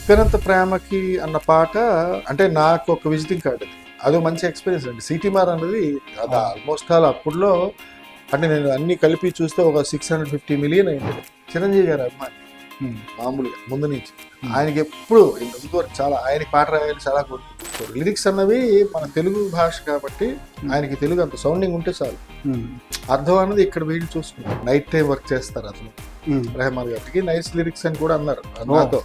ఉప్పెనంత ప్రేమకి అన్న పాట అంటే నాకు ఒక విజిటింగ్ కార్డ్ అది. అదో మంచి ఎక్స్పీరియన్స్ అండి. సిటీ మార్ అన్నది అది ఆల్మోస్ట్ ఆల్ అప్పుడులో అంటే నేను అన్ని కలిపి చూస్తే ఒక సిక్స్ హండ్రెడ్ ఫిఫ్టీ మిలియన్ అయింది. చిరంజీవి గారు అభిమాని. మామూలుగా ముందు నుంచి. ఆయనకి ఎప్పుడు ఇంతవరకు చాలా ఆయన పాట రాయాలి చాలా కోరుకుంటారు లిరిక్స్ అన్నవి మన తెలుగు భాష కాబట్టి ఆయనకి తెలుగు అంత సౌండింగ్ ఉంటే చాలు. అర్థం అన్నది ఇక్కడ వీళ్ళు చూసుకుంటారు. నైట్ టైం వర్క్ చేస్తారు అతను. రెహమాన్ గారికి నైస్ లిరిక్స్ అని కూడా అన్నారు. నాతో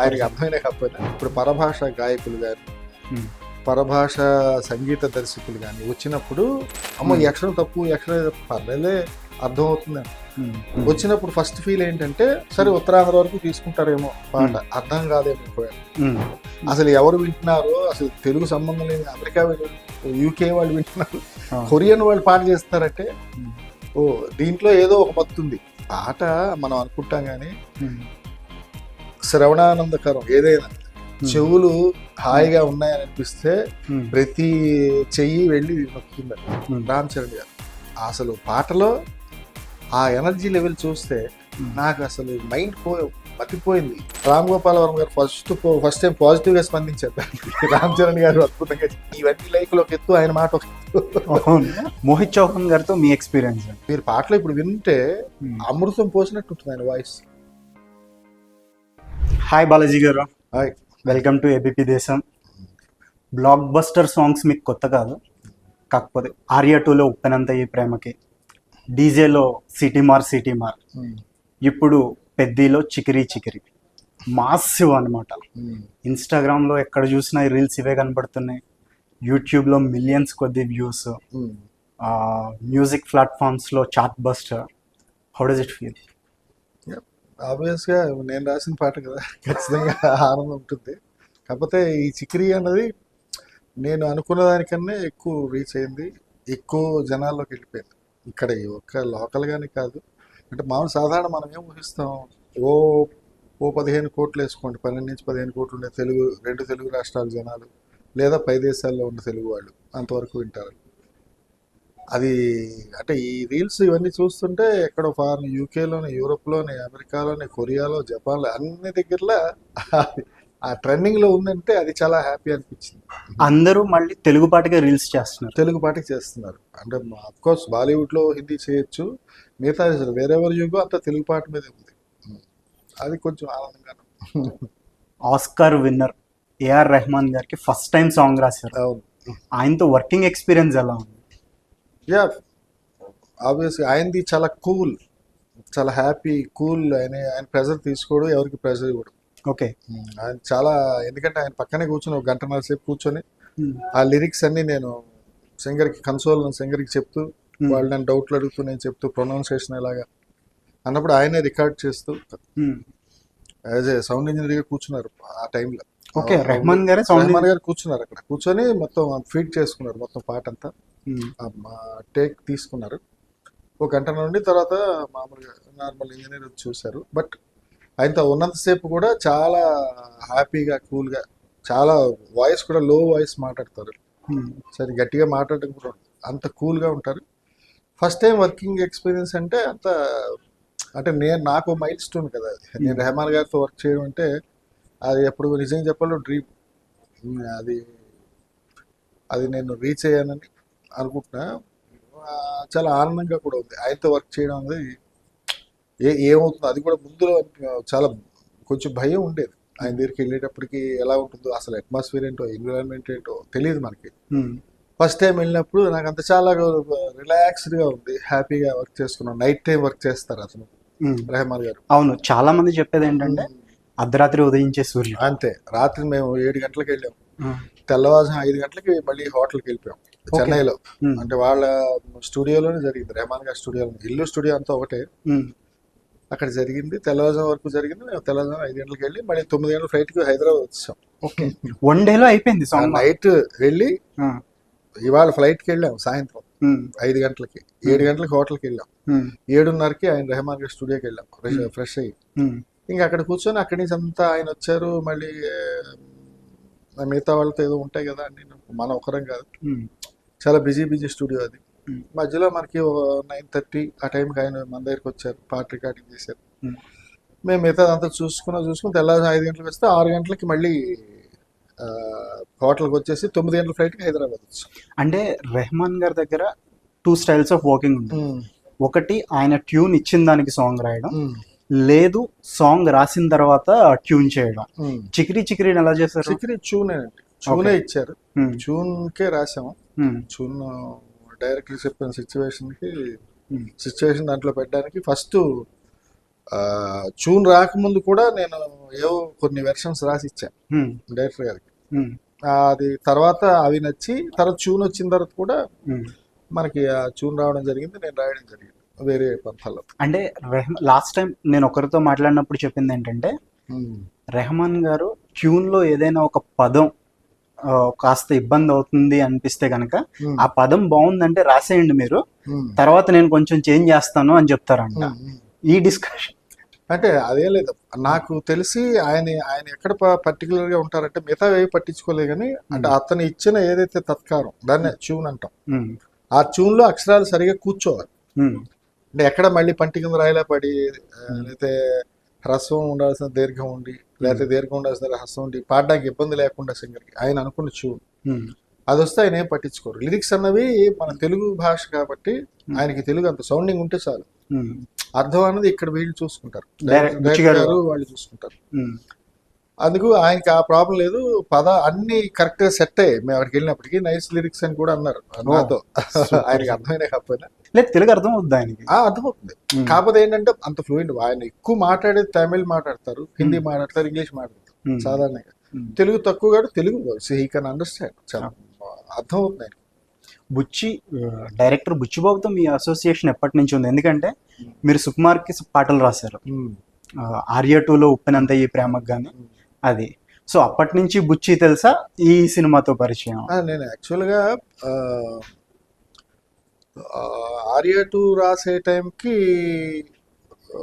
ఆయనకి అర్థమైన కాకపోయినా. ఇప్పుడు పరభాష గాయకులు కానీ పరభాష సంగీత దర్శకులు కానీ వచ్చినప్పుడు అమ్మ ఈ అక్షరం తప్పు ఈ అక్షరం పర్లేదే అర్థం అవుతుందని వచ్చినప్పుడు ఫస్ట్ ఫీల్ ఏంటంటే సరే ఉత్తరాంధ్ర వరకు తీసుకుంటారేమో పాట అర్థం కాదేమో. అసలు ఎవరు వింటున్నారో అసలు తెలుగు సంబంధం లేని అమెరికా యూకే వాళ్ళు వింటున్నారు కొరియన్ వాళ్ళు పాట చేస్తారంటే ఓ దీంట్లో ఏదో ఒక మత్తు ఉంది. పాట మనం అనుకుంటాం కానీ శ్రవణానందకరం ఏదైనా. చెవులు హాయిగా ఉన్నాయని అనిపిస్తే ప్రతి చెయ్యి వెళ్ళి నొక్కింది రామ్ చరణ్ గారు. అసలు పాటలో ఆ ఎనర్జీ లెవెల్ చూస్తే నాకు అసలు మైండ్ పో మతిపోయింది రామ్ గోపాల్ వర్మ గారు ఫస్ట్ ఫస్ట్ టైం పాజిటివ్గా స్పందించారు. రామ్ చరణ్ గారు అద్భుతంగా ఇవన్నీ లైక్లో ఎత్తు ఆయన మాట. మోహిత్ చౌహాన్ గారితో మీ ఎక్స్పీరియన్స్ మీరు పాటలు ఇప్పుడు వింటే అమృతం పోసినట్టు ఉంటుంది ఆయన voice hi Balaji garu. Hi welcome to ABP Desam. Blockbuster songs మీకు కొత్త కాదు. కాకపోతే ఆర్యా టూలో ఉప్పెనంత ఈ ప్రేమకి. డీజేలో సిటీ మార్ సిటీ మార్. ఇప్పుడు పెద్దీలో చికిరి చికిరి. మాసివ్ అనమాట ఇన్స్టాగ్రామ్లో ఎక్కడ చూసినా రీల్స్ ఇవే కనబడుతున్నాయి. యూట్యూబ్లో మిలియన్స్ కొద్ది views music ప్లాట్ఫామ్స్లో chartbuster how does it feel ఆబ్వియస్గా నేను రాసిన పాట కదా. ఖచ్చితంగా ఆనందం ఉంటుంది. కాకపోతే ఈ చిక్రీ అన్నది నేను అనుకున్న దానికన్నా ఎక్కువ రీచ్ అయింది. ఎక్కువ జనాల్లోకి వెళ్ళిపోయింది. ఇక్కడ ఈ ఒక్క లోకల్ గానే కాదు. అంటే మామూలు సాధారణ మనం ఏం ఊహిస్తాం? ఓ ఓ పదిహేను కోట్లు వేసుకోండి. పన్నెండు నుంచి పదిహేను కోట్లు ఉండే తెలుగు రెండు తెలుగు రాష్ట్రాల జనాలు లేదా పై దేశాల్లో ఉన్న తెలుగు వాళ్ళు అంతవరకు వింటారు. అది అంటే ఈ రీల్స్ ఇవన్నీ చూస్తుంటే ఎక్కడో ఫారెన్ యూకేలోని యూరోప్లోని అమెరికాలోని కొరియాలో జపాన్లో అన్ని దగ్గరలో ఆ ట్రెండింగ్లో ఉందంటే అది చాలా హ్యాపీ అనిపించింది. అందరూ మళ్ళీ తెలుగు పాటగా రీల్స్ చేస్తున్నారు. తెలుగు పాటకి చేస్తున్నారు. అంటే కోర్స్ బాలీవుడ్లో హిందీ చేయొచ్చు మిగతా వేరెవర్ యుగో అంత తెలుగు పాట మీద ఉంది. అది కొంచెం ఆనందంగా ఆస్కార్ విన్నర్ ఏఆర్ రెహమాన్ గారికి ఫస్ట్ టైం సాంగ్ రాశారు. అవును. ఆయనతో వర్కింగ్ ఎక్స్పీరియన్స్ ఎలా ఉంది? యా ఆబ్వియస్గా ఆయనది చాలా కూల్ చాలా హ్యాపీ కూల్ ఆయన ఆయన ప్రెజర్ తీసుకోడు ఎవరికి ప్రెజర్ ఇవ్వడు. ఓకే. ఆయన చాలా ఎందుకంటే ఆయన పక్కనే కూర్చొని ఒక గంటన్నర సేపు కూర్చొని ఆ లిరిక్స్ అన్ని నేను సింగర్కి కన్సోల్ సింగర్కి చెప్తూ వాళ్ళు నన్ను డౌట్లు అడుగుతూ నేను చెప్తూ ప్రొనౌన్సియేషన్ ఎలాగా అన్నప్పుడు ఆయనే రికార్డ్ చేస్తూ యాజ్ ఏ సౌండ్ ఇంజనీర్గా కూర్చున్నారు ఆ టైంలో ఓకే రెహమాన్ గారే రెహమాన్ గారు కూర్చున్నారు అక్కడ. కూర్చొని మొత్తం ఫీడ్ చేసుకున్నారు మొత్తం పాట అంతా. టేక్ తీసుకున్నారు. ఒక గంట నుండి తర్వాత మామూలుగా నార్మల్ ఇంజనీర్ వచ్చి చూశారు. బట్ ఆయనతో ఉన్నంతసేపు కూడా చాలా హ్యాపీగా కూల్గా చాలా వాయిస్ కూడా లో వాయిస్ మాట్లాడతారు. సరే గట్టిగా మాట్లాడడం. అంత కూల్గా ఉంటారు. ఫస్ట్ టైం వర్కింగ్ ఎక్స్పీరియన్స్ అంటే అంత అంటే నేను నాకు మైల్ స్టోన్ కదా అది. నేను రెహమాన్ గారితో వర్క్ చేయడం అంటే అది ఎప్పుడు నిజం చెప్పాలో డ్రీమ్ అది అది నేను రీచ్ అయ్యానని అనుకుంటున్నా. చాలా ఆనందంగా కూడా ఉంది. ఆయనతో వర్క్ చేయడం అనేది ఏ ఏమవుతుందో అది కూడా ముందులో చాలా కొంచెం భయం ఉండేది. ఆయన దగ్గరికి వెళ్ళేటప్పటికి ఎలా ఉంటుందో అసలు అట్మాస్ఫియర్ ఏంటో ఎన్విరాన్మెంట్ ఏంటో తెలియదు మనకి. ఫస్ట్ టైం వెళ్ళినప్పుడు నాకు అంత చాలా రిలాక్స్డ్గా ఉంది. హ్యాపీగా వర్క్ చేసుకున్నాం నైట్ టైం వర్క్ చేస్తారు అతను. రెహమాన్ గారు. అవును చాలా మంది చెప్పేది ఏంటంటే అర్ధరాత్రి ఉదయించే సూర్యుడు. అంతే. రాత్రి మేము ఏడు గంటలకు వెళ్ళాం. తెల్లవారుజాము ఐదు గంటలకి మళ్ళీ హోటల్కి వెళ్ళిపోయాం. చెన్నైలో. అంటే వాళ్ళ స్టూడియోలోనే జరిగింది రెహమాన్ గారి స్టూడియోలో ఇల్లు స్టూడియో అంతా ఒకటే. అక్కడ జరిగింది తెల్లవారుజాము వరకు జరిగింది. మేము తెల్లవారుజాము ఐదు గంటలకు వెళ్ళి మళ్ళీ తొమ్మిది గంటల ఫ్లైట్కి హైదరాబాద్ వచ్చాం. ఓకే. వన్ డేలో అయిపోయింది నైట్ వెళ్ళి ఇవాళ ఫ్లైట్కి వెళ్ళాం సాయంత్రం. ఐదు గంటలకి ఏడు గంటలకి హోటల్కి వెళ్ళాం. ఏడున్నరకి ఆయన రెహమాన్ గారి స్టూడియోకి వెళ్ళాం ఫ్రెష్ అయ్యి. ఇంకా అక్కడ కూర్చొని అక్కడి నుంచి అంతా ఆయన వచ్చారు మళ్ళీ మిగతా వాళ్ళతో ఏదో ఉంటాయి కదా అండి మనం ఒకరం కాదు. చాలా బిజీ బిజీ స్టూడియో అది. మధ్యలో మనకి నైన్ థర్టీ ఆ టైంకి ఆయన మన దగ్గరికి వచ్చారు పాట రికార్డింగ్ చేశారు. మేము మిగతా అంతా చూసుకున్నా చూసుకుని తెల్లారి ఐదు గంటలకు వస్తే ఆరు గంటలకి మళ్ళీ హోటల్కి వచ్చేసి తొమ్మిది గంటల ఫ్లైట్కి హైదరాబాద్ వచ్చాం. అంటే రెహమాన్ గారి దగ్గర టూ స్టైల్స్ ఆఫ్ వర్కింగ్ ఉంది. ఒకటి ఆయన ట్యూన్ ఇచ్చిన దానికి సాంగ్ రాయడం. లేదు సాంగ్ రాసిన తర్వాత ట్యూన్ చేయడం. చికిరి చికిరిని ఎలా చికెన్ చూనే అండి. చూనే ఇచ్చారు. ఉమ్, చూన్కే రాసాము చూన్ డైరెక్ట్లీ చెప్పిన సిచ్యువేషన్కి ఉమ్, సిచ్యువేషన్ దాంట్లో పెట్టడానికి ఫస్ట్ చూన్ రాకముందు కూడా నేను ఏవో కొన్ని వెర్షన్స్ రాసి ఇచ్చాను. డైరెక్టర్ గారికి. అది తర్వాత అవి నచ్చి తర్వాత చూన్ వచ్చిన తర్వాత కూడా. మనకి ఆ చూన్ రావడం జరిగింది నేను రాయడం జరిగింది వేరే పంథాలో అంటే రెహమాన్ లాస్ట్ టైం నేను ఒకరితో మాట్లాడినప్పుడు చెప్పింది ఏంటంటే రెహమాన్ గారు ట్యూన్లో ఏదైనా ఒక పదం కాస్త ఇబ్బంది అవుతుంది అనిపిస్తే కనుక ఆ పదం బాగుందంటే రాసేయండి మీరు. తర్వాత నేను కొంచెం చేంజ్ చేస్తాను అని చెప్తారంట. ఈ డిస్కషన్ అంటే అదే లేదు. నాకు తెలిసి ఆయన ఆయన ఎక్కడ పర్టికులర్గా ఉంటారంటే మిగతా ఏవి పట్టించుకోలే కానీ అంటే అతను ఇచ్చిన ఏదైతే తత్కారం దాన్ని ట్యూన్ అంటాం. ఆ ట్యూన్లో అక్షరాలు సరిగా కూర్చోవాలి. అంటే ఎక్కడ మళ్ళీ పంటి కింద రాయిలా పడి లేకపోతే హ్రస్వం ఉండాల్సిన దీర్ఘం ఉండి లేకపోతే దీర్ఘం ఉండాల్సిన హ్రస్వం ఉండి పాడడానికి ఇబ్బంది లేకుండా సింగర్కి ఆయన అనుకున్న ట్యూన్ అది వస్తే ఆయన ఏం పట్టించుకోరు. లిరిక్స్ అన్నవి మన తెలుగు భాష కాబట్టి ఆయనకి తెలుగు అంత సౌండింగ్ ఉంటే చాలు. అర్థం అన్నది ఇక్కడ వీళ్ళు చూసుకుంటారు. డైరెక్టర్ వాళ్ళు చూసుకుంటారు. అందుకు ఆయనకి ఆ ప్రాబ్లం లేదు. పద అన్ని కరెక్ట్గా సెట్ అయ్యాయి మేము అక్కడికి వెళ్ళినప్పటికీ నైస్ లిరిక్స్ అని కూడా అన్నారు. నాతో. ఆయనకి అర్థమైనా కాకపోయినా. లేదు తెలుగు అర్థం అవుద్ది ఆయనకి. ఆ అర్థమవుతుంది. కాకపోతే ఏంటంటే అంత ఫ్లూయెంట్ ఆయన ఎక్కువ మాట్లాడేది తమిళ్ మాట్లాడతారు హిందీ మాట్లాడతారు ఇంగ్లీష్ మాట్లాడతారు. సాధారణంగా. తెలుగు తక్కువ కాదు తెలుగు హీ కెన్ అండర్స్టాండ్ చాలా అర్థం అవుతుంది. బుచ్చి డైరెక్టర్ బుచ్చిబాబుతో మీ అసోసియేషన్ ఎప్పటి నుంచి ఉంది? ఎందుకంటే మీరు సుకుమార్కి పాటలు రాశారు. ఆర్య టూలో ఉప్పెనంత ఈ ప్రేమకు కానీ అది. సో అప్పటి నుంచి బుచ్చి తెలుసా? ఈ సినిమాతో పరిచయం. నేను యాక్చువల్గా ఆర్య టూ రాసే టైంకి ఆ,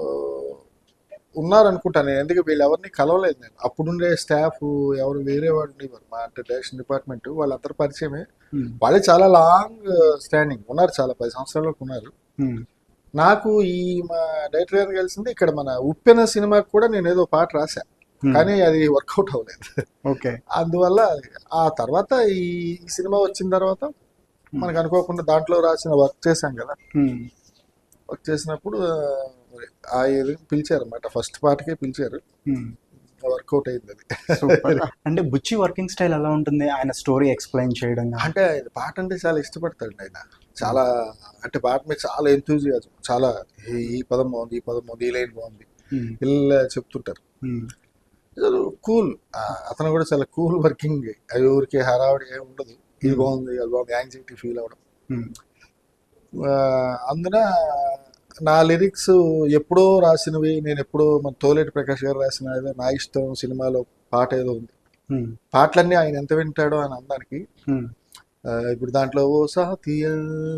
ఉన్నారనుకుంటాను నేను. ఎందుకు వీళ్ళు ఎవరిని కలవలేదు నేను. అప్పుడుండే స్టాఫ్ ఎవరు వేరే వాళ్ళు ఉండేవారు. మా అంటే డైరెక్షన్ డిపార్ట్మెంట్ వాళ్ళందరూ పరిచయమే. వాళ్ళే చాలా లాంగ్ స్టాండింగ్. ఉన్నారు చాలా పది సంవత్సరాలకు ఉన్నారు. నాకు ఈ మా డైరెక్టర్ గారిని కలిసింది ఇక్కడ మన ఉప్పెన సినిమాకి కూడా నేను ఏదో పాట రాశా. ఉమ్, కానీ అది వర్కౌట్ అవ్వలేదు. ఓకే. అందువల్ల ఆ తర్వాత ఈ సినిమా వచ్చిన తర్వాత మనకు అనుకోకుండా దాంట్లో రాసిన వర్క్ చేశాం కదా. ఉమ్, వర్క్ చేసినప్పుడు ఆ, పిలిచారు అనమాట ఫస్ట్ పార్ట్కే పిలిచారు. వర్కౌట్ అయింది అది. అంటే బుచ్చి వర్కింగ్ స్టైల్ ఎలా ఉంటుంది? ఆయన స్టోరీ ఎక్స్ప్లెయిన్ చేయడం. అంటే ఆయన పాట అంటే చాలా ఇష్టపడతాడు ఆయన. చాలా అంటే పాట మీద చాలా ఎంతూజియాజం చాలా ఈ పదం బాగుంది ఈ పదం బాగుంది ఈ లైన్ బాగుంది. ఇలా చెప్తుంటారు. కూల్. అతను కూడా చాలా కూల్ వర్కింగ్. అది ఊరికే హడావుడి ఏమి ఉండదు. ఇది బాగుంది అది బాగుంది యాంగ్జైటీ ఫీల్ అవ్వడం. అందున నా లిరిక్స్ ఎప్పుడో రాసినవి నేను ఎప్పుడో మన తోలేటి ప్రకాష్ గారు రాసిన ఏదో నా ఇష్టం సినిమాలో పాట ఏదో ఉంది. పాటలన్నీ ఆయన ఎంత వింటాడో అని అందానికి ఉమ్, ఆ, ఇప్పుడు దాంట్లో ఓ సాతియ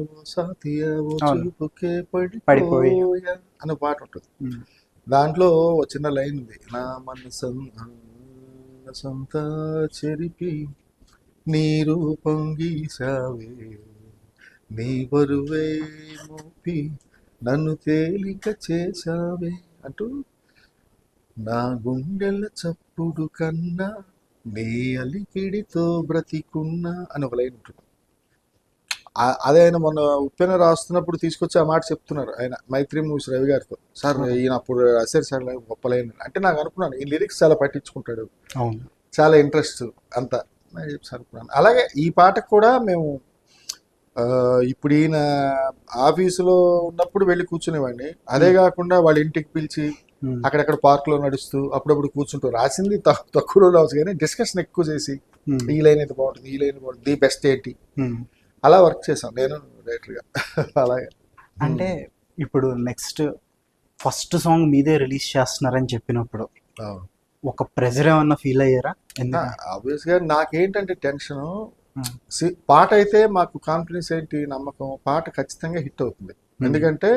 ఓ సాతియ ఓ అవును. చూపుకే పడిపోయి. పడిపోయా అనే పాట ఉంటుంది. దాంట్లో ఒక చిన్న లైన్ ఉంది. నా మనసంతా చెరిపి నీ రూపం గీసావే నీ బరువే మోపి నన్ను తేలిక చేసావే అంటూ నా గుండెల చప్పుడు కన్నా నీ అలికిడితో బ్రతికున్నా అని ఒక లైన్ ఉంటుంది. అదే ఆయన మొన్న ఉప్పెన రాస్తున్నప్పుడు తీసుకొచ్చి ఆ మాట చెప్తున్నారు ఆయన మైత్రి మూవీస్ రవి గారితో. సార్ ఈయన అప్పుడు రాశారు సార్ గొప్ప లైన్ అంటే నాకు అనుకున్నాను ఈ లిరిక్స్ చాలా పట్టించుకుంటాడు. అవును. చాలా ఇంట్రెస్ట్ అంతా. నేను చెప్పి అనుకున్నాను. అలాగే ఈ పాటకు కూడా మేము ఇప్పుడు ఈయన ఆఫీసులో ఉన్నప్పుడు వెళ్ళి కూర్చునేవాడిని. అదే కాకుండా వాళ్ళ ఇంటికి పిలిచి అక్కడక్కడ పార్క్లో నడుస్తూ అప్పుడప్పుడు కూర్చుంటూ రాసింది తక్కు- తక్కువ రోజులు అవచ్చు కానీ డిస్కషన్ ఎక్కువ చేసి ఈ లైన్ అయితే బాగుంటుంది ఈ లైన్ బాగుంటుంది ది బెస్ట్ ఏంటి. అలా వర్క్ చేశాను. నేను డైరెక్టర్గా అలాగే. అంటే ఇప్పుడు నెక్స్ట్ ఫస్ట్ సాంగ్ మీదే రిలీజ్ చేస్తున్నారని చెప్పినప్పుడు ఒక ప్రెజర్ ఏమన్నా ఫీల్ అయ్యారా? ఎందుకంటే ఆబ్వియస్గా నాకేంటంటే టెన్షన్ పాట అయితే మాకు కాన్ఫిడెన్స్ ఏంటి నమ్మకం పాట ఖచ్చితంగా హిట్ అవుతుంది. ఎందుకంటే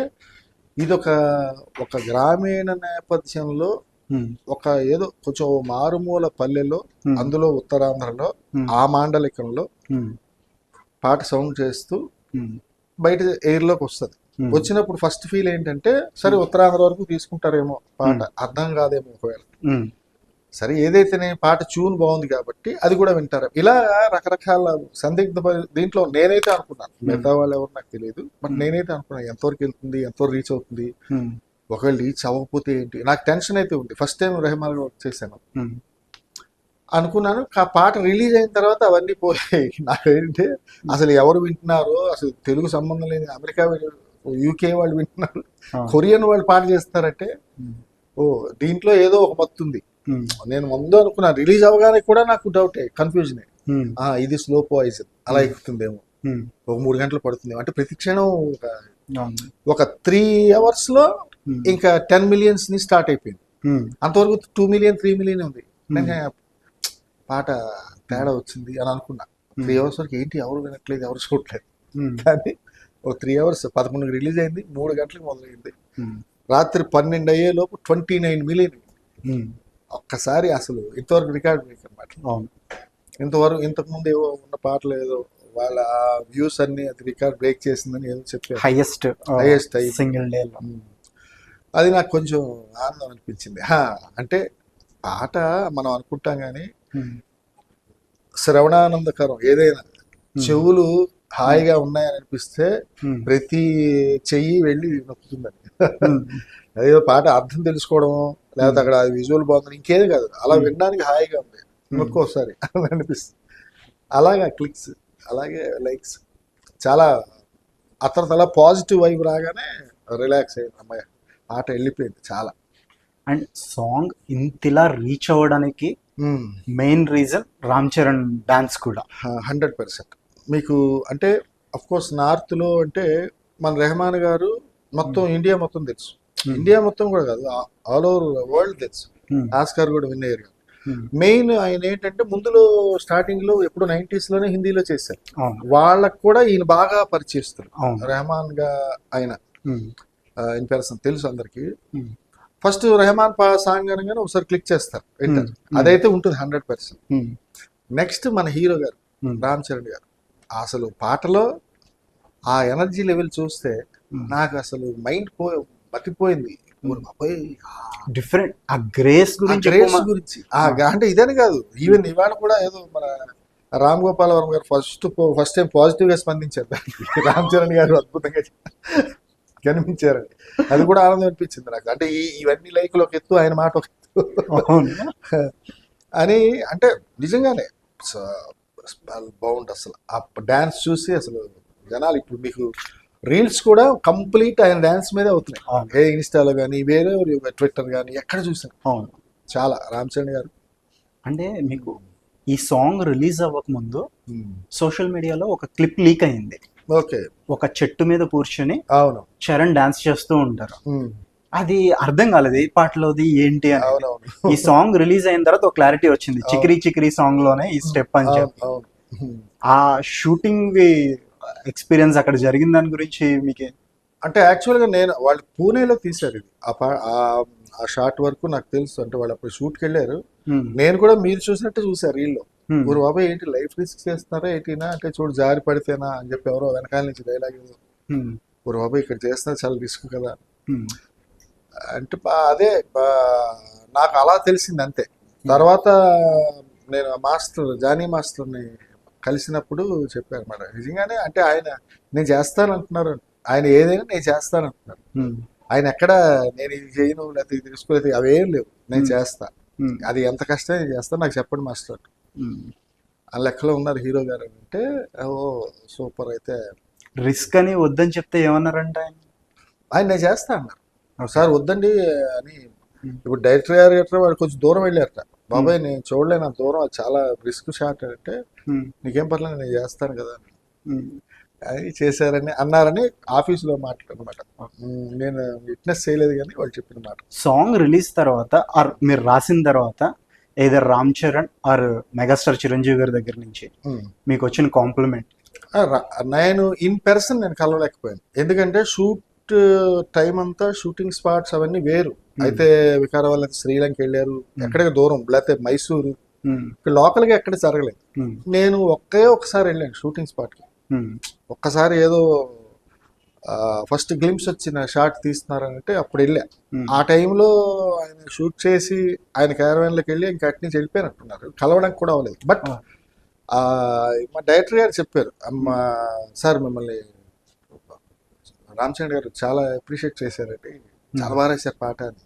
ఇది ఒక ఒక గ్రామీణ నేపథ్యంలో ఉమ్, ఒక ఏదో కొంచెం మారుమూల పల్లెలో అందులో ఉత్తరాంధ్రలో ఆ మాండలికంలో పాట సౌండ్ చేస్తూ బయట ఎయిర్లోకి వస్తుంది. Hmm. వచ్చినప్పుడు ఫస్ట్ ఫీల్ ఏంటంటే సరే ఉత్తరాంధ్ర వరకు తీసుకుంటారేమో పాట అర్థం కాదేమో ఒకవేళ. సరే ఏదైతేనే పాట ట్యూన్ బాగుంది కాబట్టి అది కూడా వింటారు. ఇలా రకరకాల సందిగ్ధ దీంట్లో నేనైతే అనుకున్నాను. మిగతా వాళ్ళు ఎవరు నాకు తెలియదు. బట్ నేనైతే అనుకున్నాను ఎంతవరకు వెళ్తుంది ఎంతవరకు రీచ్ అవుతుంది. ఉమ్, ఒకవేళ రీచ్ అవ్వకపోతే ఏంటి? నాకు టెన్షన్ అయితే ఉంది. ఫస్ట్ టైం రెహమాన్ వర్క్ చేశాను. అనుకున్నాను ఆ పాట రిలీజ్ అయిన తర్వాత అవన్నీ పోయాయి. నాకేంటే? అసలు ఎవరు వింటున్నారో అసలు తెలుగు సంబంధం లేని అమెరికా యూకే వాళ్ళు వింటున్నారు. కొరియన్ వాళ్ళు పాట చేస్తారంటే ఉమ్, ఓ దీంట్లో ఏదో ఒక మత్తు ఉంది. నేను ముందు అనుకున్నాను రిలీజ్ అవగానే కూడా నాకు డౌటే కన్ఫ్యూజన్ ఉమ్, ఇది స్లో పాయిజన్ అలా ఎక్కుతుందేమో. ఉమ్, ఒక మూడు గంటలు పడుతుంది అంటే ప్రతి క్షణం ఒక త్రీ అవర్స్లో ఇంకా టెన్ మిలియన్స్ని స్టార్ట్ అయిపోయింది. అంతవరకు టూ మిలియన్ త్రీ మిలియన్ ఉంది. Hmm. పాట తేడా వచ్చింది అని అనుకున్నా. త్రీ అవర్స్ వరకు ఏంటి ఎవరు వినట్లేదు ఎవరు చూడట్లేదు. ఉమ్, కానీ ఒక త్రీ అవర్స్ పదకొండుకి రిలీజ్ అయింది మూడు గంటలకు మొదలైంది. రాత్రి పన్నెండు అయ్యే లోపు ట్వంటీ నైన్ మిలియన్ ఒక్కసారి అసలు ఇంతవరకు రికార్డ్ బ్రేక్ అనమాట అవును. ఇంతవరకు ఇంతకుముందు ఏవో ఉన్న పాటలు ఏదో వాళ్ళ వ్యూస్ అన్ని అది రికార్డ్ బ్రేక్ చేసిందని ఏదో చెప్పారు. హైయెస్ట్ అయ్యి. Single day. అది నాకు కొంచెం ఆనందం అనిపించింది. హా, అంటే పాట మనం అనుకుంటాం కానీ శ్రవణానందకరం ఏదైనా చెవులు హాయిగా ఉన్నాయని అనిపిస్తే ప్రతి చెయ్యి వెళ్ళి నొక్కుతుందని అదేదో పాట అర్థం తెలుసుకోవడం లేకపోతే అక్కడ విజువల్ బాగుంది ఇంకేది కాదు. అలా. వినడానికి హాయిగా ఉంది. నొక్కు ఒకసారి. అని అనిపిస్తుంది. అలాగా క్లిక్స్. అలాగే లైక్స్. చాలా తర్వాత అలా పాజిటివ్ వైబ్ రాగానే రిలాక్స్ అయ్యింది. అమ్మాయి పాట వెళ్ళిపోయింది చాలా. అండ్ సాంగ్ ఇంతలా రీచ్ అవ్వడానికి main reason Ram Charan dance కూడా. Hundred percent. మీకు అంటే కోర్స్ నార్త్లో అంటే మన రెహమాన్ గారు మొత్తం ఇండియా మొత్తం తెలుసు. Hmm. ఇండియా మొత్తం కూడా కాదు ఆల్ ఓవర్ వరల్డ్ తెలుసు. Hmm. ఆస్కార్ కూడా విన్ అయ్యారు. Hmm. మెయిన్ ఆయన ఏంటంటే ముందులో స్టార్టింగ్లో ఎప్పుడు 90s లోనే హిందీలో చేశారు. వాళ్ళకు కూడా ఈయన బాగా పరిచయిస్తారు రెహమాన్గా ఆయన. ఇన్ పర్సన్ తెలుసు అందరికి. ఫస్ట్ రెహమాన్ పా సాంగ్ అనగానే ఒకసారి క్లిక్ చేస్తారు Hmm. అదైతే ఉంటుంది హండ్రెడ్ పర్సెంట్. నెక్స్ట్ మన హీరో గారు రామ్ చరణ్ గారు. అసలు పాటలో ఆ ఎనర్జీ లెవెల్ చూస్తే. నాకు అసలు మైండ్ పో మతిపోయింది డిఫరెంట్ ఆ గ్రేస్ గురించి గ్రేస్ గురించి. అంటే ఇదని కాదు. ఈవెన్ ఇవాళ కూడా ఏదో మన రామ్ గోపాల్ వర్మ గారు ఫస్ట్ ఫస్ట్ టైం పాజిటివ్గా స్పందించారు. దానికి రామ్ చరణ్ గారు అద్భుతంగా కనిపించారండి అది కూడా ఆనందం అనిపించింది నాకు. అంటే ఈ ఇవన్నీ లైకులు ఒక ఎత్తు ఆయన మాట ఒక ఎత్తు. అని అంటే నిజంగానే బాగుంటుంది అసలు. ఆ డాన్స్ చూసి అసలు జనాలు ఇప్పుడు మీకు రీల్స్ కూడా కంప్లీట్ ఆయన డాన్స్ మీదే అవుతున్నాయి. ఏ ఇన్స్టాలో కానీ వేరే ట్విట్టర్ కానీ ఎక్కడ చూసాను. అవును. చాలా. రామ్ చరణ్ గారు. అంటే మీకు ఈ సాంగ్ రిలీజ్ అవ్వక ముందు సోషల్ మీడియాలో ఒక క్లిప్ లీక్ అయింది. ఓకే. ఒక చెట్టు మీద కూర్చొని అవును. చరణ్ డాన్స్ చేస్తూ ఉంటారు. అది అర్థం కాలేదు ఏ పాటలోది ఏంటి అని. ఈ సాంగ్ రిలీజ్ అయిన తర్వాత ఒక క్లారిటీ వచ్చింది చిక్రీ చిక్రీ సాంగ్లోనే ఈ స్టెప్ అని చెప్పి. ఆ షూటింగ్ ఎక్స్పీరియన్స్ అక్కడ జరిగిన దాని గురించి మీకు? అంటే యాక్చువల్గా నేను వాళ్ళు పూణేలో తీశారు ఇది. ఆ షార్ట్ వరకు నాకు తెలుసు. అంటే వాళ్ళు అప్పుడు షూట్కి వెళ్ళారు. నేను కూడా మీరు చూసినట్టు చూసారు వీళ్ళు ఊరు బాబాయ్ ఏంటి లైఫ్ రిస్క్ చేస్తున్నారా ఏంటినా అంటే చూడు జారి పడితేనా? అని చెప్పి ఎవరో వెనకాల నుంచి డైలాగ్ ఊరు బాబాయ్ ఇక్కడ చేస్తున్నా చాలా రిస్క్ కదా. అంటే అదే బా- నాకు అలా తెలిసింది అంతే. తర్వాత నేను మాస్టర్ జానీ మాస్టర్ని కలిసినప్పుడు చెప్పారు మేడం నిజంగానే అంటే ఆయన నేను చేస్తాను అంటున్నారు ఆయన ఏదైనా నేను చేస్తాను అంటున్నారు ఆయన ఎక్కడ నేను ఇది చేయను లేకపోతే ఇది తీసుకోలేదు అవేం లేవు. నేను. చేస్తా. అది ఎంత కష్టం నేను చేస్తాను నాకు చెప్పండి మాస్టర్ ఆ లెక్కలో ఉన్నారు హీరో గారు అంటే ఓ సూపర్ అయితే. రిస్క్ అని వద్దని చెప్తే ఏమన్నారంట ఆయన? ఆయన నేను చేస్తా అన్నారు. ఒకసారి వద్దండి అని. ఇప్పుడు డైరెక్టర్ గారు గట్రా వాళ్ళు కొంచెం దూరం వెళ్ళారట. బాబాయ్ నేను చూడలేను అంత దూరం అది చాలా రిస్క్ షాట్ అంటే. నీకేం పర్లేదు నేను చేస్తాను కదా. అది చేశారని అన్నారని ఆఫీసులో మాట్లాడనమాట నేను విట్నెస్ చేయలేదు కానీ వాళ్ళు చెప్పిన మాట. సాంగ్ రిలీజ్ తర్వాత ఆర్ మీరు రాసిన తర్వాత either Ram Charan or megastar Chiranjeevi గారి దగ్గర నుంచి. మీకు వచ్చిన కాంప్లిమెంట్? ఆ, నేను ఇన్ పర్సన్ నేను కలవలేకపోయాను. ఎందుకంటే షూట్ టైం అంతా షూటింగ్ స్పాట్స్ అవన్నీ వేరు. అయితే వికారాబాద్ శ్రీలంక వెళ్ళారు. ఎక్కడికి దూరం లేకపోతే మైసూరు. ఇక్కడ లోకల్గా ఎక్కడ జరగలేదు. నేను ఒకే ఒకసారి వెళ్ళాను షూటింగ్ స్పాట్కి. ఒక్కసారి ఏదో ఫస్ట్ గ్లిమ్స్ వచ్చిన షాట్ తీస్తున్నారంటే అప్పుడు వెళ్ళా. Hmm. ఆ టైంలో ఆయన షూట్ చేసి ఆయన క్యారవాన్లోకి వెళ్ళి ఇంకా అటు నుంచి వెళ్ళిపోయినట్టున్నారు. కలవడానికి కూడా అవ్వలేదు. బట్. మా డైరెక్టర్ గారు చెప్పారు అమ్మ సార్ మిమ్మల్ని రామచంద్ర గారు చాలా అప్రిషియేట్ చేశారండి. చాలా బాగా రాశారు పాట అని.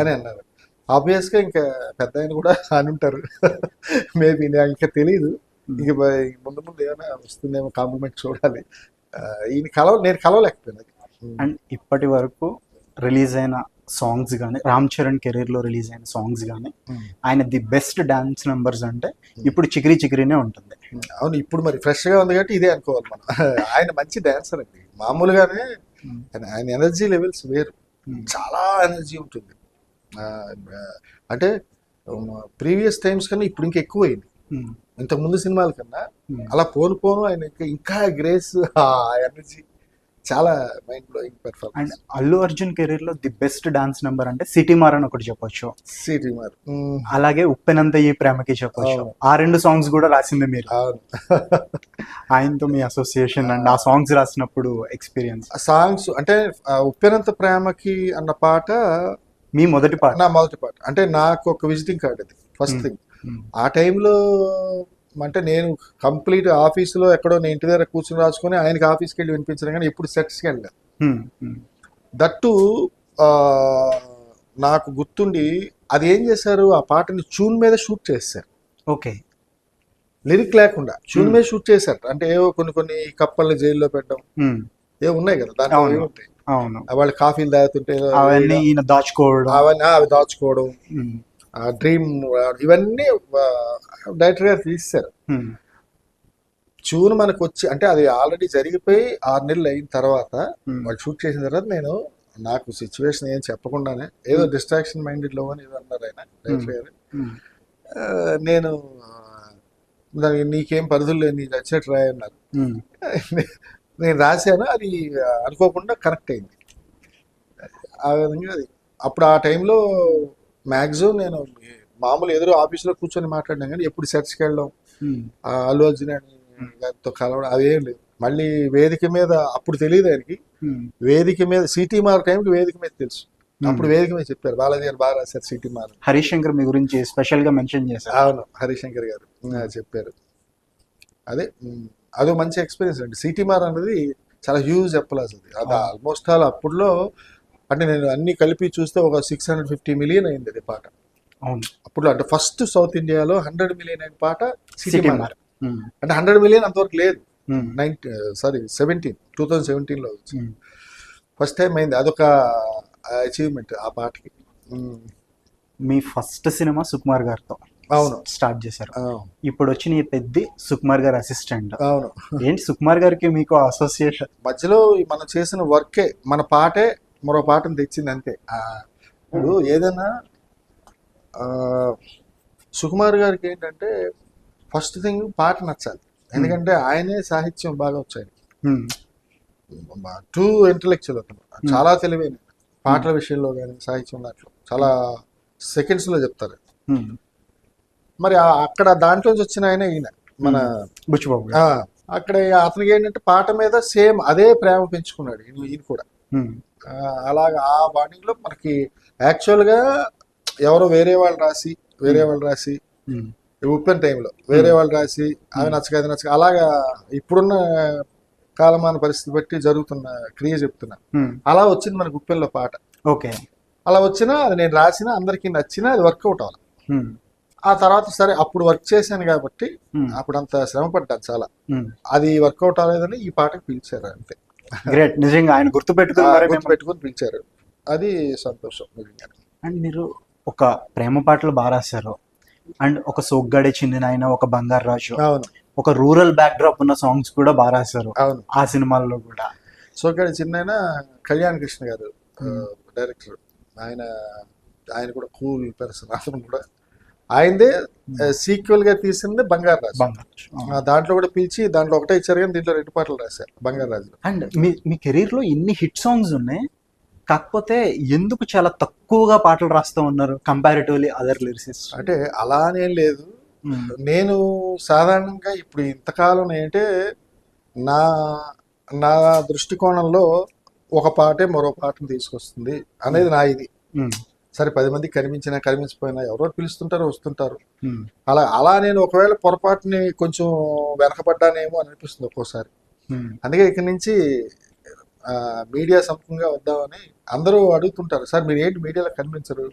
అని అన్నారు. ఆబ్వియస్గా ఇంకా పెద్ద ఆయన కూడా అని ఉంటారు. మేబీ నాకు ఇంకా తెలియదు ఇంక ముందు ముందు ఏమైనా వస్తుందేమో కాంప్లిమెంట్ చూడాలి. ఈయన కలవ నేను కలవలేకపోయాను. అండ్ ఇప్పటి వరకు రిలీజ్ అయిన సాంగ్స్ కానీ రామ్ చరణ్ కెరీర్లో రిలీజ్ అయిన సాంగ్స్ కానీ ఆయన ది బెస్ట్ డాన్స్ నెంబర్స్ అంటే ఇప్పుడు చికిరి చికిరినే ఉంటుంది. అవును ఇప్పుడు మరి ఫ్రెష్గా ఉంది కాబట్టి ఇదే అనుకోవాలి మనం. ఆయన మంచి డాన్సర్ అండి. మామూలుగానే Hmm. ఆయన- ఎనర్జీ లెవెల్స్ వేరు. చాలా ఎనర్జీ ఉంటుంది అంటే ప్రీవియస్ టైమ్స్ కన్నా ఇప్పుడు ఇంకా ఎక్కువైంది Hmm. ఇంతకు ముందు సినిమాల కన్నా. అలా పోను పోను ఆయన ఇంకా ఇంకా గ్రేస్ ఆ ఎనర్జీ చాలా mind blowing and performance Allu Arjun కెరీర్లో ది బెస్ట్ డాన్స్ నెంబర్ అంటే సిటీ మార్ అని ఒకటి చెప్పొచ్చు. సిటీ మార్. అలాగే ఉప్పెనంత ఈ ప్రేమకి చెప్పొచ్చు. ఆ రెండు సాంగ్స్ కూడా రాసింది మీరు. ఆయనతో మీ అసోసియేషన్ అండ్ ఆ సాంగ్స్ రాసినప్పుడు ఎక్స్పీరియన్స్ ఆ సాంగ్స్ అంటే ఉప్పెనంత ప్రేమకి అన్న పాట మీ మొదటి పాట. నా మొదటి పాట. అంటే నాకు ఒక విజిటింగ్ కార్డ్ అది. ఫస్ట్. థింగ్. ఆ టైంలో అంటే నేను కంప్లీట్ ఆఫీసులో ఎక్కడో నేను ఇంటి దగ్గర కూర్చొని రాసుకొని ఆయనకి ఆఫీస్కి వెళ్ళి వినిపించడం కానీ ఎప్పుడు సెట్స్కి. Hmm. దట్టు నాకు గుర్తుండి అది ఏం చేశారు ఆ పాటని ట్యూన్ మీద షూట్ చేశారు ఓకే లిరిక్ లేకుండా ట్యూన్ Hmm. మీద షూట్ చేశారు అంటే ఏవో కొన్ని కొన్ని కప్పల్ని జైల్లో పెట్టడం. ఏవో ఉన్నాయి కదా దాంట్లో. ఏముంటాయి వాళ్ళు కాఫీలు తాగుతుంటే అవన్నీ దాచుకోవడం అవన్నీ అవి దాచుకోవడం. ఆ డ్రీమ్ ఇవన్నీ డైరెక్టర్ గారు తీశారు Hmm. ట్యూన్ మనకు వచ్చి అంటే అది ఆల్రెడీ జరిగిపోయి ఆరు నెలలు అయిన తర్వాత. వాళ్ళు షూట్ చేసిన తర్వాత నేను నాకు సిచ్యువేషన్ ఏం చెప్పకుండానే ఏదో డిస్ట్రాక్షన్ మైండెడ్లో అని ఏదో అన్నారు ఆయన డైరెక్టర్ గారు. ఆ, నేను దానికి నీకేం పరిధులు లేవు నీకు వచ్చినట్టు రాయి అన్నారు. నేను రాశాను అది అనుకోకుండా కనెక్ట్ అయింది ఆ విధంగా అది అప్పుడు ఆ టైంలో మ్యాక్సిమం నేను మామూలు ఎదురు ఆఫీస్లో కూర్చొని మాట్లాడినా కానీ ఎప్పుడు సెర్చ్కి వెళ్ళడం అల్లు అర్జున్ అని గారితో కలవడం అవేం లేదు. మళ్ళీ వేదిక మీద అప్పుడు తెలియదు ఆయనకి. వేదిక మీద సిటీ మార్ టైంకి వేదిక మీద తెలుసు. అప్పుడు వేదిక మీద చెప్పారు బాలాజీ గారు బాగా రాశారు సిటీ మార్. హరీష్ శంకర్ మీ గురించి స్పెషల్గా మెన్షన్ చేశారు. అవును హరిశంకర్ గారు ఆ, చెప్పారు. అదే అదో మంచి ఎక్స్పీరియన్స్ అండి. సిటీ మార్ అనేది చాలా హ్యూజ్ చెప్పలాస్ అది. అది. ఆల్మోస్ట్ ఆల్ అప్పుడులో అంటే నేను అన్ని కలిపి చూస్తే ఒక సిక్స్ హండ్రెడ్ ఫిఫ్టీ మిలియన్ అయింది అది పాట. అవును. అప్పుడు అంటే ఫస్ట్ సౌత్ ఇండియాలో హండ్రెడ్ మిలియన్ అయిన పాట సిటీ. అంటే హండ్రెడ్ మిలియన్ అంతవరకు లేదు. Ninety sorry seventeen two thousand సెవెంటీన్లో. ఫస్ట్ టైం అయింది. అదొక అచీవ్మెంట్ ఆ పాటకి. మీ ఫస్ట్ సినిమా సుకుమార్ గారితో అవును. స్టార్ట్ చేశారు. ఇప్పుడు వచ్చిన ఈ పెద్ది సుకుమార్ గారి అసిస్టెంట్ అవును. ఏంటి సుకుమార్ గారికి మీకు అసోసియేషన్ మధ్యలో మనం చేసిన వర్కే మన పాటే మరో పాటను తెచ్చింది అంతే. ఇప్పుడు ఏదైనా సుకుమార్ గారికి ఏంటంటే ఫస్ట్ థింగ్ పాట నచ్చాలి. ఎందుకంటే ఆయనే సాహిత్యం బాగా వచ్చాయి టూ ఇంటలెక్చువల్ అతను. చాలా తెలివైన పాటల విషయంలో కానీ సాహిత్యం దాంట్లో. చాలా సెకండ్స్లో చెప్తారు. మరి ఆ- అక్కడ దాంట్లోంచి వచ్చిన ఆయన ఈయన మన బుచ్చిబాబు అక్కడ అతనికి ఏంటంటే పాట మీద సేమ్ అదే ప్రేమ పెంచుకున్నాడు ఈయన కూడా. Hmm. అలాగా ఆ బాండింగ్లో మనకి యాక్చువల్గా ఎవరో వేరే వాళ్ళు రాసి వేరే వాళ్ళు రాసి ఉప్పెన్ టైంలో వేరే వాళ్ళు రాసి అవి నచ్చక అది నచ్చక అలాగా ఇప్పుడున్న కాలమాన పరిస్థితి బట్టి జరుగుతున్న క్రియ చెప్తున్నా. అలా వచ్చింది మనకు ఉప్పెన్లో పాట. ఓకే. అలా వచ్చినా అది నేను రాసినా అందరికీ నచ్చినా అది వర్కౌట్ అవ్వాలి. ఆ తర్వాత సరే అప్పుడు వర్క్ చేశాను కాబట్టి. అప్పుడు అంత శ్రమ పడ్డాను చాలా. అది వర్కౌట్ అవ్వలేదని ఈ పాటకు పిలిచారు అంతే. గ్రేట్ నిజంగా ఆయన గుర్తు పెట్టుకున్నారు గుర్తు పెట్టుకుని పిలిచారు. అది సంతోషం నిజంగా అండ్ మీరు ఒక ప్రేమ పాటలు బాగా రాశారు. అండ్ ఒక సోగ్గాడే చిన్న నాయన ఒక బంగారు రాజు ఒక రూరల్ బ్యాక్ డ్రాప్ ఉన్న సాంగ్స్ కూడా బాగా రాశారు అవును. ఆ సినిమాల్లో కూడా. సో ఇక్కడ చిన్న కళ్యాణ్ కృష్ణ గారు డైరెక్టర్. ఆయన ఆయన కూడా కూల్ పర్సన్ అతను కూడా ఆయనదే సీక్వెల్గా తీసింది బంగారు రాజు. దాంట్లో కూడా పిలిచి దాంట్లో ఒకటే ఇచ్చారు కానీ దీంట్లో రెండు పాటలు రాశారు బంగారు రాజు అండ్ మీ మీ కెరీర్లో ఇన్ని హిట్ సాంగ్స్ ఉన్నాయి కాకపోతే ఎందుకు చాలా తక్కువగా పాటలు రాస్తూ ఉన్నారు కంపారిటివ్లీ అదర్ లిరిసిస్ట్ అంటే అలా అనేం లేదు నేను సాధారణంగా ఇప్పుడు ఇంతకాలం ఏంటంటే నా నా దృష్టికోణంలో ఒక పాటే మరో పాటను తీసుకొస్తుంది అనేది నా ఇది సరే పది మందికి కనిపించినా కనిపించకపోయినా ఎవరో పిలుస్తుంటారో వస్తుంటారు. అలా అలా నేను ఒకవేళ పొరపాటుని కొంచెం వెనకబడ్డానేమో అని అనిపిస్తుంది ఒక్కోసారి. అందుకే ఇక్కడి నుంచి మీడియా సముఖంగా వద్దామని అందరూ అడుగుతుంటారు. సార్ మీరు ఏంటి మీడియాలో కనిపించరు?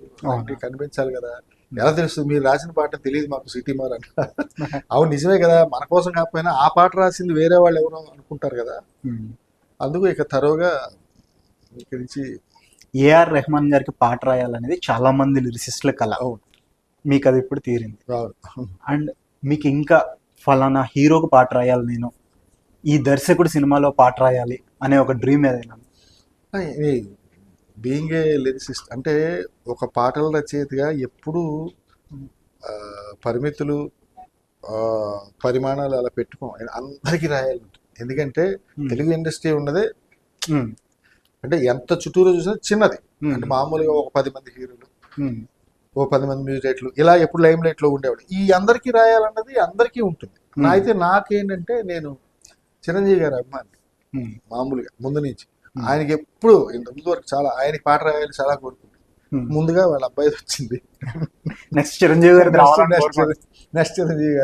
కనిపించాలి కదా. ఎలా తెలుస్తుంది? మీరు రాసిన పాట తెలియదు మాకు సిటీ మార్ అంట అవును నిజమే కదా. మన కోసం కాకపోయినా ఆ పాట రాసింది వేరే వాళ్ళు ఎవరో అనుకుంటారు కదా. అందుకు ఇక తరోగా ఇక్కడి నుంచి ఏఆర్ రెహమాన్ గారికి పాట రాయాలనేది చాలా మంది లిరిసిస్టుల కళ. మీకు అది ఇప్పుడు తీరింది. అండ్ మీకు ఇంకా ఫలానా హీరోకి పాట రాయాలి నేను ఈ దర్శకుడు సినిమాలో పాట రాయాలి అనే ఒక డ్రీమ్ ఏదైనా బీయింగ్ ఏ లిరిసిస్ట్ అంటే ఒక పాటల రచయితగా ఎప్పుడూ పరిమితులు పరిమాణాలు అలా పెట్టుకోం. అందరికీ రాయాలి. ఎందుకంటే. తెలుగు ఇండస్ట్రీ ఉన్నదే అంటే ఎంత చుట్టూరు చూసినా చిన్నది. అంటే మామూలుగా ఒక పది మంది హీరోలు ఓ పది మంది మ్యూజిక్లు ఇలా ఎప్పుడు లైమ్ లైట్లో ఉండేవాడు ఈ అందరికీ రాయాలన్నది అందరికీ ఉంటుంది. నా అయితే నాకేంటంటే నేను చిరంజీవి గారి అభిమాని. మామూలుగా ముందు నుంచి. ఆయనకి ఎప్పుడు ఇంత ముందు వరకు చాలా ఆయనకి పాట రాయాలి చాలా ఉమ్. ముందుగా వాళ్ళ అబ్బాయి వచ్చింది. నెక్స్ట్ చిరంజీవి గారి నెక్స్ట్ చిరంజీవి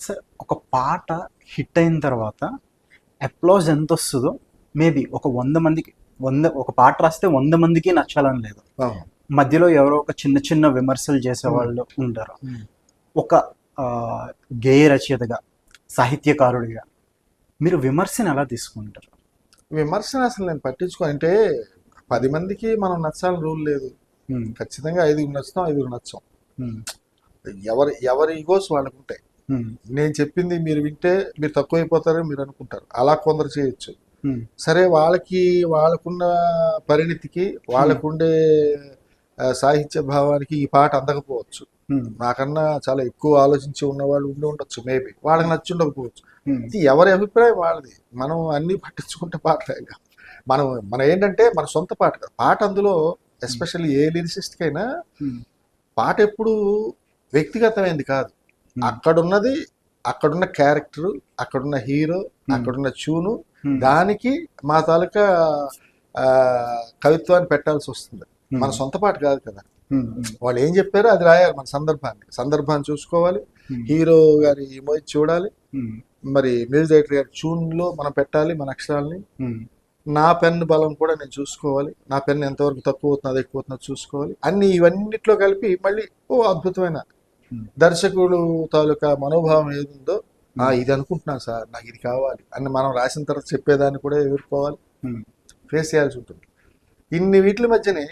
సార్ ఒక పాట హిట్ అయిన తర్వాత అప్లాజ్ ఎంత వస్తుందో మేబీ ఒక వంద మందికి వంద ఒక పాట రాస్తే వంద మందికి నచ్చాలని లేదు. మధ్యలో ఎవరో ఒక చిన్న చిన్న విమర్శలు చేసే వాళ్ళు ఉంటారు. ఒక గేయ రచయితగా సాహిత్యకారుడిగా మీరు విమర్శను ఎలా తీసుకుంటారు? విమర్శన అసలు నేను పట్టించుకో అంటే పది మందికి మనం నచ్చాలని రూల్ లేదు. ఖచ్చితంగా ఐదుగురు నచ్చుతాం ఐదుగురు నచ్చాం. ఎవరి ఎవరి ఈగోస్ వాళ్ళకు ఉంటాయి. ఉమ్, నేను చెప్పింది మీరు వింటే మీరు తక్కువైపోతారని మీరు అనుకుంటారు. అలా కొందరు చేయొచ్చు. సరే వాళ్ళకి వాళ్ళకున్న పరిణితికి వాళ్ళకుండే సాహిత్య భావానికి ఈ పాట అందకపోవచ్చు. నాకన్నా చాలా ఎక్కువ ఆలోచించి ఉన్నవాళ్ళు ఉండి ఉండొచ్చు మేబీ వాళ్ళకి నచ్చి ఉండకపోవచ్చు ఇది ఎవరి అభిప్రాయం వాళ్ళది? మనం అన్ని పట్టించుకుంటే పాట రాయగా మనం మన ఏంటంటే మన సొంత పాట కాదు. పాట అందులో ఎస్పెషల్లీ ఏ లిరిసిస్ట్కైనా పాట ఎప్పుడు వ్యక్తిగతమైంది కాదు. అక్కడున్నది అక్కడున్న క్యారెక్టర్ అక్కడున్న హీరో అక్కడున్న ఉమ్, దానికి మా తాలూకా కవిత్వాన్ని పెట్టాల్సి వస్తుంది. మన సొంత పాట కాదు కదా. వాళ్ళు ఏం చెప్పారో అది రాయాలి మన సందర్భాన్ని. సందర్భాన్ని చూసుకోవాలి. హీరో గారి ఇమోజ్ చూడాలి. మరి మ్యూజిక్ డైరెక్టర్ గారి ట్యూన్లో మనం పెట్టాలి మన అక్షరాల్ని. నా పెన్ బలం కూడా నేను చూసుకోవాలి. నా పెన్ ఎంతవరకు తక్కువ అవుతుందో ఎక్కువ అవుతుందో చూసుకోవాలి. అన్ని ఇవన్నిట్లో కలిపి మళ్ళీ ఓ అద్భుతమైన. దర్శకుడు తాలూకా మనోభావం ఏది ఉందో ఆ ఇది అనుకుంటున్నాను సార్ నాకు ఇది కావాలి అని మనం రాసిన తర్వాత చెప్పేదాన్ని కూడా ఎదుర్కోవాలి. ఫేస్ చేయాల్సి ఉంటుంది. ఇన్ని వీటి మధ్యనే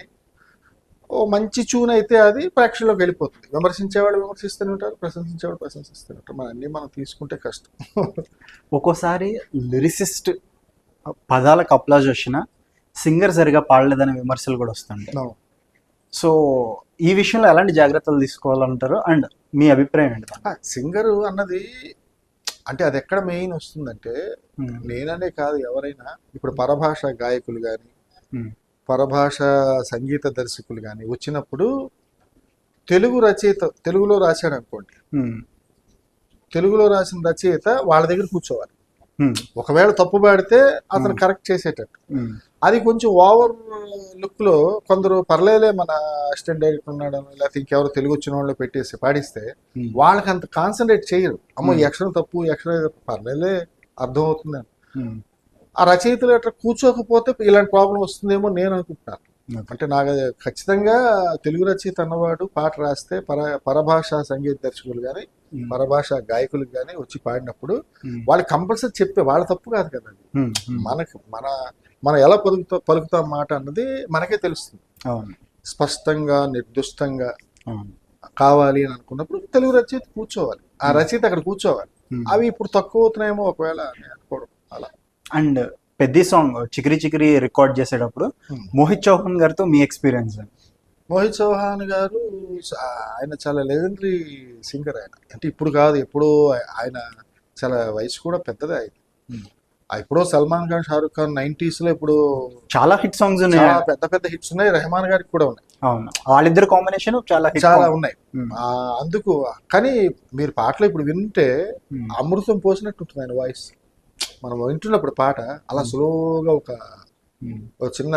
ఓ మంచి చూన్ అయితే అది ప్రేక్షకుల్లోకి వెళ్ళిపోతుంది. విమర్శించేవాళ్ళు విమర్శిస్తూనే ఉంటారు ప్రశంసించేవాళ్ళు ప్రశంసిస్తూనే ఉంటారు. మన అన్ని మనం తీసుకుంటే కష్టం. ఒక్కోసారి లిరిసిస్ట్ పదాలకు అప్లాజ్ వచ్చిన సింగర్ సరిగా పాడలేదనే విమర్శలు కూడా వస్తుంటాయి. సో ఈ విషయంలో ఎలాంటి జాగ్రత్తలు తీసుకోవాలంటారు? అండ్ మీ అభిప్రాయం ఏంటి? సింగరు అన్నది అంటే అది ఎక్కడ మెయిన్ వస్తుందంటే నేననే కాదు ఎవరైనా ఇప్పుడు పరభాష గాయకులు కానీ పరభాష సంగీత దర్శకులు కానీ వచ్చినప్పుడు తెలుగు రచయిత తెలుగులో రాశాడు అనుకోండి తెలుగులో రాసిన రచయిత వాళ్ళ దగ్గర కూర్చోవాలి. ఒకవేళ తప్పు పాడితే అతను. కరెక్ట్ చేసేటట్టు. అది కొంచెం ఓవర్ లుక్లో కొందరు పర్లేలే మన అసిస్టెంట్ డైరెక్టర్ ఉన్నాడు లేకపోతే ఇంకెవరు తెలుగు వచ్చిన వాళ్ళు పెట్టేసి పాడిస్తే వాళ్ళకి అంత కాన్సన్ట్రేట్ చేయరు. అమ్మో ఈ. అక్షరం తప్పు ఈ అక్షరం పర్లేలే అర్థం అవుతుందని ఉమ్, ఆ రచయితలు అట్లా కూర్చోకపోతే ఇలాంటి ప్రాబ్లం వస్తుందేమో నేను అనుకుంటున్నాను. అంటే నాకు ఖచ్చితంగా తెలుగు రచయిత అన్నవాడు పాట రాస్తే పర పరభాష సంగీత దర్శకులు కానీ పరభాష గాయకులకు కానీ వచ్చి పాడినప్పుడు వాళ్ళు కంపల్సరీ చెప్పే వాళ్ళ తప్పు కాదు కదా అది. ఉమ్, ఉమ్, మనకు మన మనం ఎలా పలుకుతా పలుకుతాం మాట అన్నది మనకే తెలుస్తుంది. అవును. స్పష్టంగా నిర్దుష్టంగా కావాలి అని అనుకున్నప్పుడు తెలుగు రచయిత కూర్చోవాలి. ఆ. రచయిత అక్కడ కూర్చోవాలి. అవి ఇప్పుడు తక్కువ అవుతున్నాయేమో ఒకవేళ అని అనుకోవడం. అలా. అండ్ పెద్ద సాంగ్ చికిరి చికిరి రికార్డ్ చేసేటప్పుడు Hmm. మోహిత్ చౌహాన్ గారితో మీ ఎక్స్పీరియన్స్ మోహిత్ చౌహాన్ గారు ఆయన చాలా లెజెండరీ సింగర్ ఆయన. అంటే ఇప్పుడు కాదు ఎప్పుడో ఆయన చాలా వయసు కూడా పెద్దదే ఆయన. Hmm. ఎప్పుడో సల్మాన్ ఖాన్ షారూక్ ఖాన్ నైన్టీస్లో ఇప్పుడు చాలా హిట్ సాంగ్స్ ఉన్నాయి. పెద్ద పెద్ద హిట్స్ ఉన్నాయి. రెహమాన్ గారికి కూడా ఉన్నాయి. అవును. వాళ్ళిద్దరు కాంబినేషన్ చాలా చాలా ఉన్నాయి. ఆ, అందుకు కానీ మీరు పాటలు ఇప్పుడు వింటే అమృతం పోసినట్టు ఉంటుంది ఆయన వాయిస్ మనం వింటున్నప్పుడు పాట అలా. స్లోగా ఒక చిన్న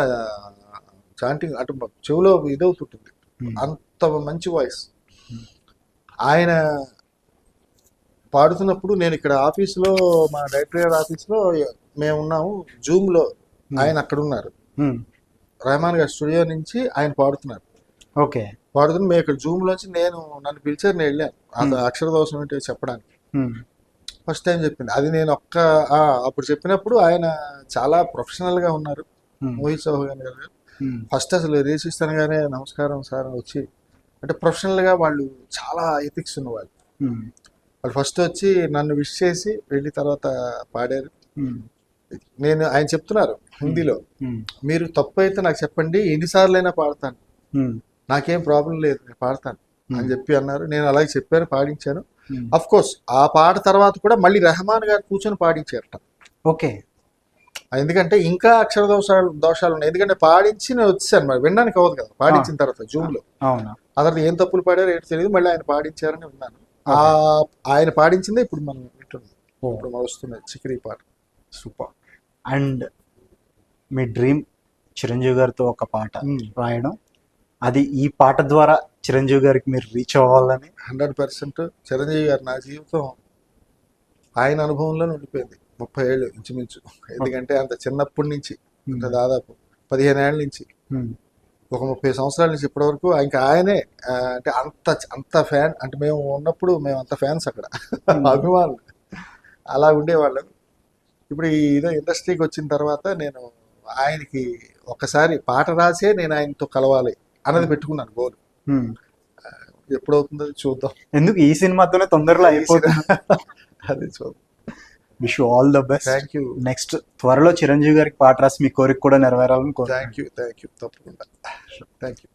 చాంటింగ్ అటు చెవిలో ఇదవుతుంటుంది అంత మంచి వాయిస్. ఆయన పాడుతున్నప్పుడు నేను ఇక్కడ ఆఫీస్లో మా డైరెక్టర్ గారి ఆఫీస్లో మేము ఉన్నాము జూమ్లో ఆయన అక్కడ ఉన్నారు రెహమాన్ గారి స్టూడియో నుంచి ఆయన పాడుతున్నారు. ఓకే. పాడుతున్న మేము ఇక్కడ జూమ్లోంచి నేను నన్ను పిలిచారు నేను వెళ్ళాను. అక్షర దోషం ఏంటో చెప్పడానికి. ఫస్ట్ టైం చెప్పింది అది నేను ఒక్క అప్పుడు చెప్పినప్పుడు ఆయన చాలా ప్రొఫెషనల్గా ఉన్నారు. మోహిత్ చౌహాన్ గారు. ఫస్ట్ అసలు రిజిస్తానగానే నమస్కారం సార్ వచ్చి అంటే ప్రొఫెషనల్గా వాళ్ళు చాలా ఎథిక్స్ ఉన్నవాళ్ళు. వాళ్ళు ఫస్ట్ వచ్చి నన్ను విష్ చేసి వెళ్ళి తర్వాత పాడారు. నేను ఆయన చెప్తున్నారు హిందీలో. మీరు తప్పు అయితే నాకు చెప్పండి ఎన్నిసార్లు అయినా పాడతాను నాకేం ప్రాబ్లం లేదు నేను పాడతాను అని చెప్పి అన్నారు. నేను అలాగే చెప్పాను పాడించాను. అఫ్ కోర్స్ ఆ పాట తర్వాత కూడా మళ్ళీ రెహమాన్ గారు కూర్చొని పాడించారట. ఓకే. ఎందుకంటే ఇంకా అక్షర దోషాలు దోషాలు ఉన్నాయి. ఎందుకంటే పాడించి నేను వచ్చాను మరి వినడానికి అవ్వదు కదా. పాడించిన తర్వాత జూమ్లో అవునా? ఆ తర్వాత ఏం తప్పులు పాడారో ఏంటో తెలియదు. మళ్ళీ ఆయన పాడించారని విన్నాను. ఆ ఆయన పాడించిందే ఇప్పుడు మనం వింటున్నాం. ఇప్పుడు మనం వస్తున్నది చిక్రీ పాట. సూపర్. అండ్ మీ డ్రీమ్ చిరంజీవి గారితో ఒక పాట రాయడం. అది ఈ పాట ద్వారా చిరంజీవి గారికి మీరు రీచ్ అవ్వాలని? హండ్రెడ్ పర్సెంట్ చిరంజీవి గారు నా జీవితం ఆయన అనుభవంలో ఉండిపోయింది. ముప్పై ఏళ్ళు ఇంచుమించు. ఎందుకంటే అంత చిన్నప్పటి నుంచి ఇంకా దాదాపు పదిహేను ఏళ్ళ నుంచి. ఉమ్, ఒక ముప్పై సంవత్సరాల నుంచి ఇప్పటి వరకు ఇంకా ఆయనే అంటే అంత అంత ఫ్యాన్ అంటే మేము ఉన్నప్పుడు మేము అంత ఫ్యాన్స్ అక్కడ. అభిమానులు. అలా ఉండేవాళ్ళం. ఇప్పుడు ఈ ఇదో ఇండస్ట్రీకి వచ్చిన తర్వాత నేను ఆయనకి ఒకసారి పాట రాసే నేను ఆయనతో కలవాలి. అన్నది పెట్టుకున్నాను గోల్. ఎప్పుడవుతుందో చూద్దాం. ఎందుకు ఈ సినిమాతోనే తొందరలో అయిపోతుంది? అది చూద్దాం. Wish all the best thank you next త్వరలో చిరంజీవి గారికి పాట రాసి మీ కోరిక కూడా నెరవేరాలని థ్యాంక్ యూ థ్యాంక్ యూ తప్పకుండా. Thank you